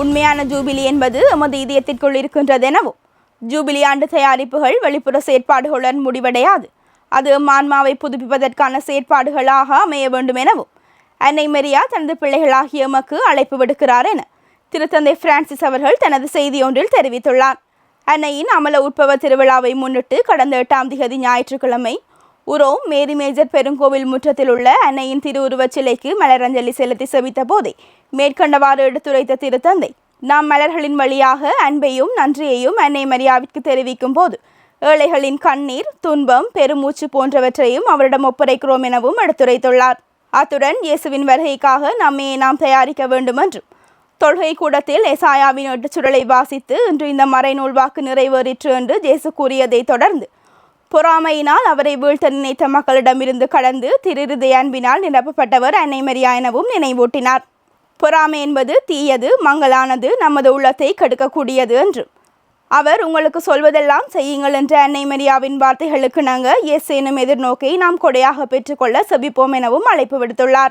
உண்மையான ஜூபிலி என்பது எமது இதயத்திற்குள் இருக்கின்றது எனவும் ஜூபிலி ஆண்டு தயாரிப்புகள் வெளிப்புற செயற்பாடுகளுடன் முடிவடையாது. அது மான்மாவை புதுப்பிப்பதற்கான செயற்பாடுகளாக அமைய வேண்டும் எனவும் அன்னை மெரியா தனது பிள்ளைகளாகிய எமக்கு அழைப்பு விடுக்கிறார் என திருத்தந்தை பிரான்சிஸ் அவர்கள் தனது செய்தி ஒன்றில் தெரிவித்துள்ளார். அன்னையின் அமல உற்பவ திருவிழாவை முன்னிட்டு கடந்த எட்டாம் திகதி ஞாயிற்றுக்கிழமை உரோம் மேரி மேஜர் பெருங்கோவில் முற்றத்தில் உள்ள அன்னையின் திருவுருவச் சிலைக்கு மலரஞ்சலி செலுத்தி செவித்த போதே மேற்கண்டவாறு எடுத்துரைத்த திருத்தந்தை நாம் மலர்களின் வழியாக அன்பையும் நன்றியையும் அன்னை மரியாவிற்கு தெரிவிக்கும் போது ஏழைகளின் கண்ணீர் துன்பம் பெருமூச்சு போன்றவற்றையும் அவரிடம் ஒப்படைக்கிறோம் எனவும் எடுத்துரைத்துள்ளார். அத்துடன் இயேசுவின் வருகைக்காக நம்மையை நாம் தயாரிக்க வேண்டும் என்றும் தொழுகை கூடத்தில் எசாயாவின் எட்டுச்சுடலை வாசித்து இன்று இந்த மறைநூல் வாக்கு நிறைவேறிற்று என்று ஜேசு கூறியதை தொடர்ந்து பொறாமையினால் அவரை வீழ்த்த நினைத்த மக்களிடமிருந்து கடந்து திருருதய அன்பினால் நிரப்பப்பட்டவர் அன்னை மரியா எனவும் நினைவூட்டினார். பொறாமை என்பது தீயது மங்கலானது நமது உள்ளத்தை கெடுக்கக்கூடியது என்று. அவர் உங்களுக்கு சொல்வதெல்லாம் செய்யுங்கள் என்ற அன்னை மரியாவின் வார்த்தைகளுக்கு நாங்கள் எஸ் எனும் எதிர்நோக்கை நாம் கொடையாக பெற்றுக்கொள்ள செபிப்போம் எனவும் அழைப்பு விடுத்துள்ளார்.